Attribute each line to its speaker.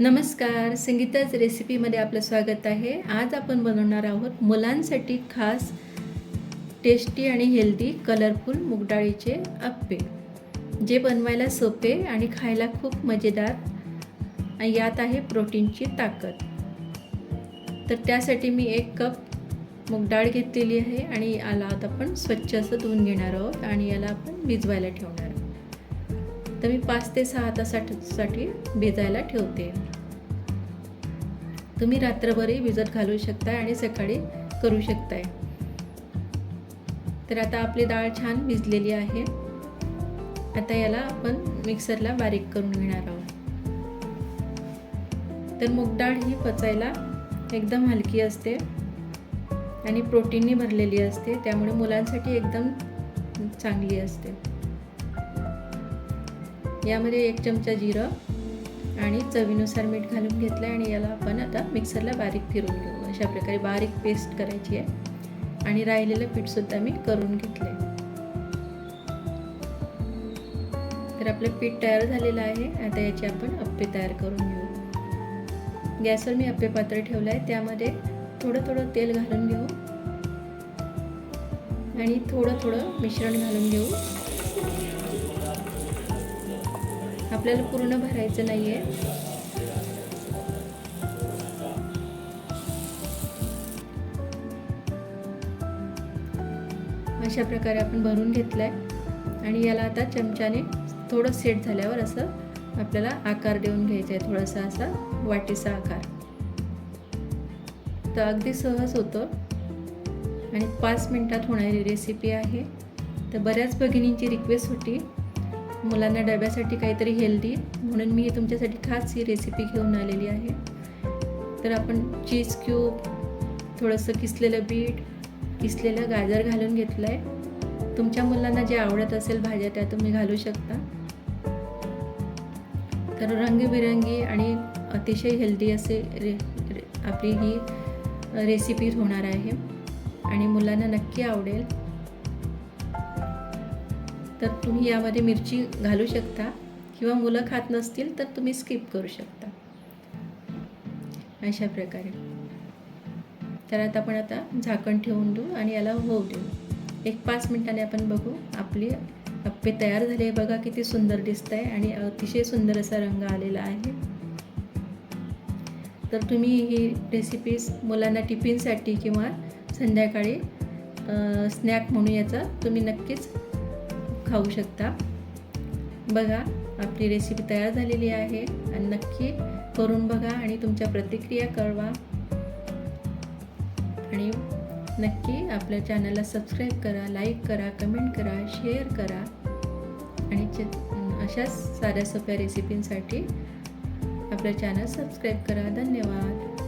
Speaker 1: नमस्कार संगीताच रेसिपीमध्ये आपलं स्वागत आहे. आज आपण बनवणार आहोत मुलांसाठी खास टेस्टी आणि हेल्दी कलरफुल मुगडाळीचे अप्पे. जे बनवायला सोपे आणि खायला खूप मजेदार आणि यात आहे प्रोटीनची ताकद. तर त्यासाठी मी एक कप मुगडाळ घेतलेली आहे आणि याला आता आपण स्वच्छ असं धुवून घेणार आहोत आणि याला आपण भिजवायला ठेवणार आहोत तर मी पाच ते सहा तासासाठी भिजायला ठेवते. तुम्ही रात्रभरही भिजत घालू शकताय आणि सकाळी करू शकताय. तर आता आपली डाळ छान भिजलेली आहे. आता याला आपण मिक्सरला बारीक करून घेणार आहोत. तर मूग डाळ ही पचायला एकदम हलकी असते आणि प्रोटीनने भरलेली असते त्यामुळे मुलांसाठी एकदम चांगली असते. यामध्ये एक चमचा जिरं आणि चवीनुसार मीठ घालून घेतलं आहे आणि याला आपण आता मिक्सरला बारीक फिरून घेऊ. अशा प्रकारे बारीक पेस्ट करायची आहे. आणि राहिलेलं पीठसुद्धा मी करून घेतलं आहे तर आपलं पीठ तयार झालेलं आहे. आता याचे आपण अप्पे तयार करून घेऊ. गॅसवर मी अप्पे पात्र ठेवलं आहे त्यामध्ये थोडं थोडं तेल घालून घेऊ. आणि थोडं थोडं मिश्रण घालून घेऊ. आपल्याला पूर्ण भरायचं नाही आहे अशा प्रकारे आपण भरून घेतलं आहे आणि याला आता चमच्याने थोडं सेट झाल्यावर असं आपल्याला आकार देऊन घ्यायचा आहे थोडासा असा वाटीचा आकार. तर अगदी सहज होतं. आणि पाच मिनटात होणारी रेसिपी आहे. तर बऱ्याच भगिनींची रिक्वेस्ट होती. मुलांना डब्यासाठी काहीतरी हेल्दी म्हणून मी तुमच्यासाठी खास ही रेसिपी घेऊन आलेली आहे. तर आपण चीज क्यूब थोडंसं किसलेलं बीट किसलेलं गाजर घालून घेतलं आहे तुमच्या मुलांना जे आवडत असेल भाज्या त्या तुम्ही घालू शकता. तर रंगीबिरंगी आणि अतिशय हेल्दी असे रे, रे आपली ही रेसिपी होणार आहे. आणि मुलांना नक्की आवडेल. तर तुम्ही यामध्ये मिरची घालू शकता. किंवा मुलं खात नसतील तर तुम्ही स्किप करू शकता. अशा प्रकारे. तर आता आपण आता झाकण ठेवून देऊ आणि याला होऊ देऊ. एक पाच मिनिटाने आपण बघू आपली अप्पे तयार झाले बघा किती सुंदर दिसत आहे आणि अतिशय सुंदर असा रंग आलेला आहे. तर तुम्ही ही रेसिपीज मुलांना टिफिनसाठी किंवा संध्याकाळी स्नॅक म्हणून याचा तुम्ही नक्कीच खाऊ शकता. बघा आपली रेसिपी तयार झालेली आहे आणि नक्की करून बघा आणि तुमच्या प्रतिक्रिया कळवा. आणि नक्की आपल्या चॅनलला सबस्क्राईब करा लाईक करा कमेंट करा शेअर करा. आणि च अशाच साध्या सोप्या रेसिपींसाठी आपलं चॅनल सबस्क्राईब करा. धन्यवाद.